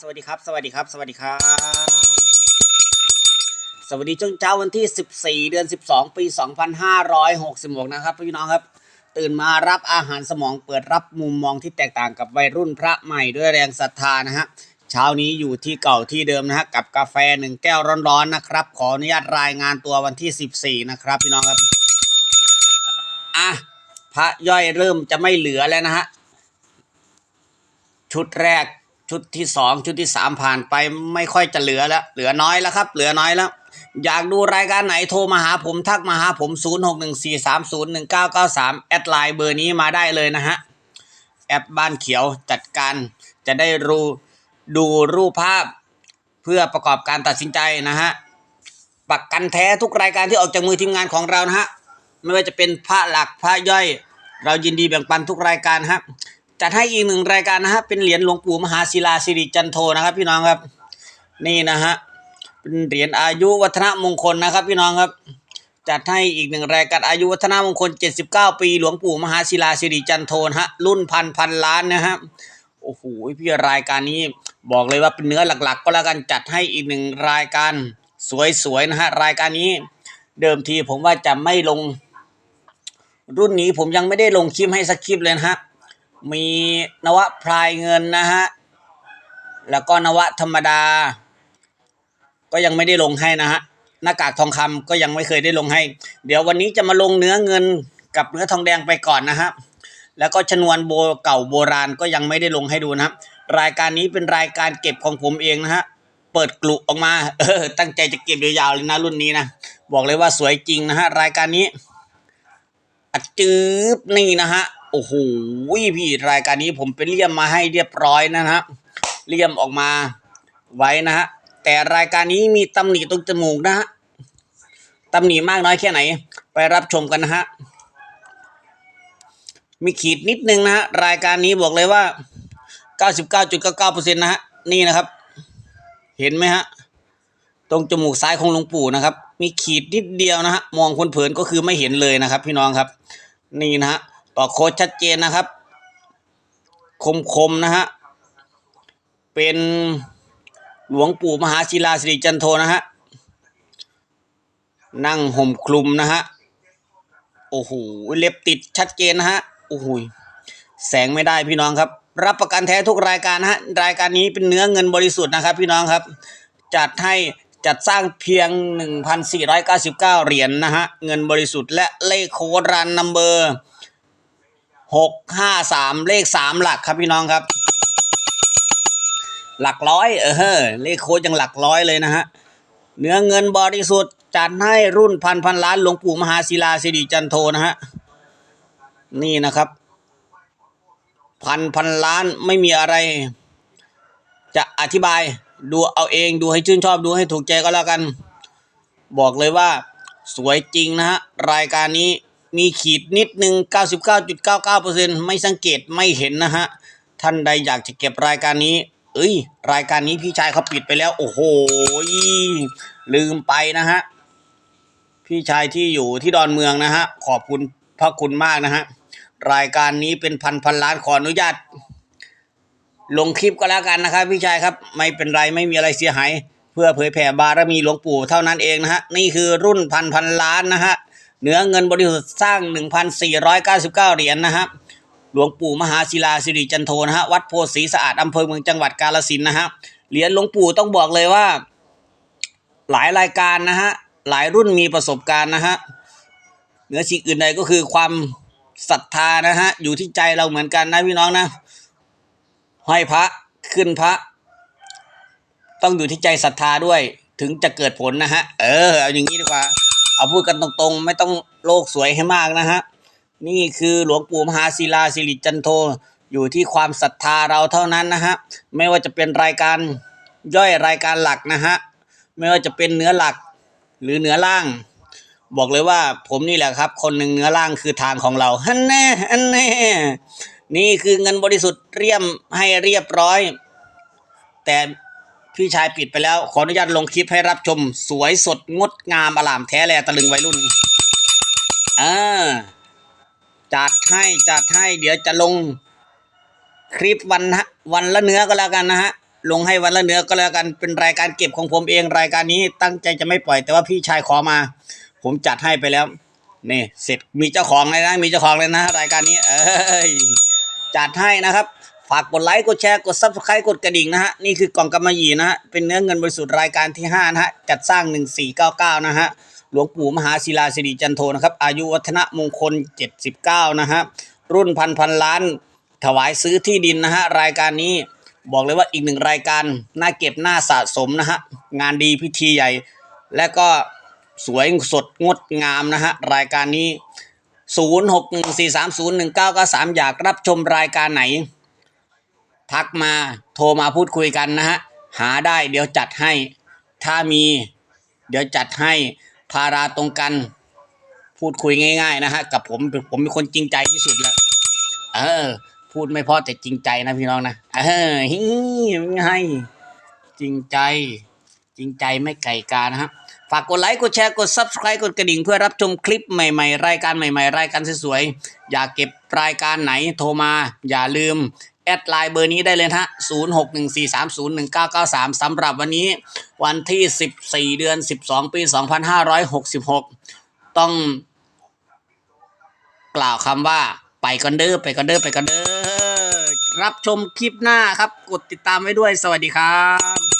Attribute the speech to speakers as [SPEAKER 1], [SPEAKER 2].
[SPEAKER 1] สวัสดีครับ สวัสดีครับ สวัสดีครับ สวัสดีช่วงเช้าวันที่ 14 เดือน 12 ปี 2566 นะครับพี่น้องครับ ตื่นมารับอาหารสมองเปิดรับมุมมองที่แตกต่างกับวัยรุ่นพระใหม่ด้วยแรงศรัทธานะฮะเช้านี้อยู่ที่เก่าที่เดิมนะฮะกับกาแฟหนึ่งแก้วร้อนๆนะครับ ขออนุญาตรายงานตัววันที่ 14 นะครับพี่น้องครับอะพระย่อยเริ่มจะไม่เหลือแล้วนะฮะชุดแรก ชุดที่สองชุดที่สามผ่านไปไม่ค่อยจะเหลือแล้ว เหลือน้อยแล้วครับ เหลือน้อยแล้ว อยากดูรายการไหนโทรมาหาผมทักมาหาผม 0 6 1 4 3 0 1 9 9 3 แอดไลน์เบอร์นี้มาได้เลยนะฮะ แอปบ้านเขียวจัดการจะได้รู้ดูรูปภาพเพื่อประกอบการตัดสินใจนะฮะประกันแท้ทุกรายการที่ออกจากมือทีมงานของเรานะฮะ ไม่ว่าจะเป็นพระหลักพระย่อย เรายินดีแบ่งปันทุกรายการฮะ จัดให้อีกหนึ่งรายการนะฮะเป็นเหรียญหลวงปู่มหาศิลาสิริจันโทนะครับพี่น้องครับ นี่นะฮะเป็นเหรียญอายุวัฒนมงคลนะครับ พี่น้องครับ จัดให้อีกหนึ่งรายการอายุวัฒนมงคล 79 ปีหลวงปู่มหาศิลาสิริจันโทนะฮะรุ่นพันพันล้านนะฮะโอ้โหพี่รายการนี้บอกเลยว่าเป็นเนื้อหลัก ๆ ก็แล้วกันจัดให้อีกหนึ่งรายการสวยๆนะฮะรายการนี้เดิมทีผมว่าจะไม่ลง รุ่นนี้ผมยังไม่ได้ลงคลิปให้สักคลิปเลยนะฮะ มีนวะพลายเงินนะฮะ แล้วก็นวะธรรมดา ก็ยังไม่ได้ลงให้นะฮะ หน้ากากทองคำก็ยังไม่เคยได้ลงให้ เดี๋ยววันนี้จะมาลงเนื้อเงินกับเนื้อทองแดงไปก่อนนะฮะ แล้วก็ชนวนโบเก่าโบราณก็ยังไม่ได้ลงให้ดูนะครับรายการนี้เป็นรายการเก็บของผมเองนะฮะ เปิดกลุออกมา เออ ตั้งใจจะเก็บยาวๆเลยนะรุ่นนี้นะ บอกเลยว่าสวยจริงนะฮะรายการนี้อจืบนี่นะฮะ โอ้โหพี่รายการนี้ผมไปเลี่ยมมาให้เรียบร้อยนะฮะเลี่ยมออกมาไว้นะฮะแต่รายการนี้มีตำหนิตรงจมูกนะฮะตำหนิมากน้อยแค่ไหน ไปรับชมกันนะฮะมีขีดนิดนึงนะฮะรายการนี้บอกเลยว่า 99.99%นะฮะนี่นะครับ เห็นไหมฮะตรงจมูกซ้ายของหลวงปู่นะครับ มีขีดนิดเดียวนะฮะมองคนเผินก็คือไม่เห็นเลยนะครับ พี่น้องครับ นี่นะฮะ ต่อโคดชัดเจนนะครับ คมคมนะฮะ เป็นหลวงปู่มหาศิลาสิริจันโทนะฮะ นั่งห่มคลุมนะฮะ โอ้โห เล็บติดชัดเจนนะฮะ โอ้โห แสงไม่ได้พี่น้องครับ รับประกันแท้ทุกรายการนะฮะ รายการนี้เป็นเนื้อเงินบริสุทธิ์นะครับ พี่น้องครับ จัดให้จัดสร้างเพียง 1,499 เหรียญนนะฮะ เงินบริสุทธิ์และเลขโค้ดรันนัมเบอร์ 653เลข3หลักครับพี่น้องครับ หลักร้อยเออเลขโค้ดยังหลักร้อยเลยนะฮะเนื้อเงินบริสุทธิ์จัดให้รุ่นพันพันล้านหลวงปู่มหาศิลาสิริจันโทนะฮะนี่นะครับ พันพันล้านไม่มีอะไร จะอธิบายดูเอาเองดูให้ชื่นชอบดูให้ถูกใจก็แล้วกัน บอกเลยว่าสวยจริงนะฮะรายการนี้ มีขีดนิดหนึ่ง99.99%ไม่สังเกตไม่เห็นนะฮะ ท่านใดอยากจะเก็บรายการนี้ เอ้ย รายการนี้พี่ชายเขาปิดไปแล้ว โอ้โห ลืมไปนะฮะ พี่ชายที่อยู่ที่ดอนเมืองนะฮะ ขอบคุณพระคุณมากนะฮะ รายการนี้เป็นพันพันล้านขออนุญาต ลงคลิปก็แล้วกันนะครับ พี่ชายครับ ไม่เป็นไรไม่มีอะไรเสียหาย เพื่อเผยแผ่บารมีหลวงปู่เท่านั้นเองนะฮะ นี่คือรุ่นพันพันล้านนะฮะ เนื้อเงินบริสุทธิ์สร้าง 1,499 เหรียญนะฮะหลวงปู่มหาศิลาสิริจันโทนะฮะวัดโพธิ์ศรีสะอาดอำเภอเมืองจังหวัดกาฬสินนะฮะเหรียญหลวงปู่ต้องบอกเลยว่า หลายรายการนะฮะหลายรุ่นมีประสบการณ์นะฮะเหนือสิ่งอื่นใดก็คือความศรัทธานะฮะอยู่ที่ใจเราเหมือนกันนะพี่น้องนะห้อยพระขึ้นพระ ต้องอยู่ที่ใจศรัทธาด้วย ถึงจะเกิดผลนะฮะเออเอาอย่างนี้ดีกว่า เอาพูดกันตรงๆ ไม่ต้องโลกสวยให้มากนะฮะ นี่คือหลวงปู่มหาศิลาสิริจันโท อยู่ที่ความศรัทธาเราเท่านั้นนะฮะ ไม่ว่าจะเป็นรายการย่อยรายการหลักนะฮะ ไม่ว่าจะเป็นเนื้อหลักหรือเนื้อล่าง บอกเลยว่าผมนี่แหละครับ คนหนึ่งเนื้อล่างคือทางของเราฮันแน่ฮันแน่นี่คือเงินบริสุทธิ์เรียมให้เรียบร้อย แต่ พี่ชายปิดไปแล้ว ขออนุญาตลงคลิปให้รับชม สวยสดงดงามอลามแท้แลตะลึงวัยรุ่นอ่าจัดให้จัดให้เดี๋ยวจะลงคลิปวันฮะวันละเนื้อก็แล้วกันนะฮะลงให้วันละเนื้อก็แล้วกันเป็นรายการเก็บของผมเองรายการนี้ตั้งใจจะไม่ปล่อยแต่ว่าพี่ชายขอมา ผมจัดให้ไปแล้วนี่เสร็จมีเจ้าของเลยนะ มีเจ้าของเลยนะ รายการนี้ เอ้ยจัดให้นะครับากกดไลค์ กดแชร์ กด subscribe กดกระดิ่งนะฮะ นี่คือกล่องกำมะหยี่นะฮะ เป็นเนื้อเงินบริสุทธิ์รายการที่ 5 นะฮะ จัดสร้าง 1499 นะฮะ หลวงปู่มหาศิลาสิริจันโทนะครับ อายุวัฒนมงคล 79 นะฮะ รุ่นพันพันล้าน ถวายซื้อที่ดินนะฮะ รายการนี้บอกเลยว่าอีกหนึ่งรายการ น่าเก็บน่าสะสมนะฮะ งานดีพิธีใหญ่ และก็สวยสดงดงามนะฮะ รายการนี้ 0614301993 อยากรับชมรายการไหน ทักมาโทรมาพูดคุยกันนะฮะ หาได้เดี๋ยวจัดให้ ถ้ามี เดี๋ยวจัดให้พาราตรงกัน พูดคุยง่าย ๆ นะฮะ กับผมผมเป็นคนจริงใจที่สุดแล้วเออ พูดไม่เพอแต่จริงใจนะพี่น้องนะเออฮิไงจริงใจจริงใจไม่ไก่กานะครับฝากกดไลค์กดแชร์กด subscribe กดกระดิ่งเพื่อรับชมคลิปใหม่ๆ รายการใหม่ ๆ รายการสวยๆ อยากเก็บรายการไหนโทรมา อย่าลืม แอดไลน์เบอร์นี้ได้เลยนะฮะ 0614301993 สำหรับวันนี้วันที่ 14 เดือน 12 ปี 2566 ต้องกล่าวคำว่าไปกันเด้อไปกันเด้อไปกันเด้อรับชมคลิปหน้าครับ กดติดตามไว้ด้วยสวัสดีครับ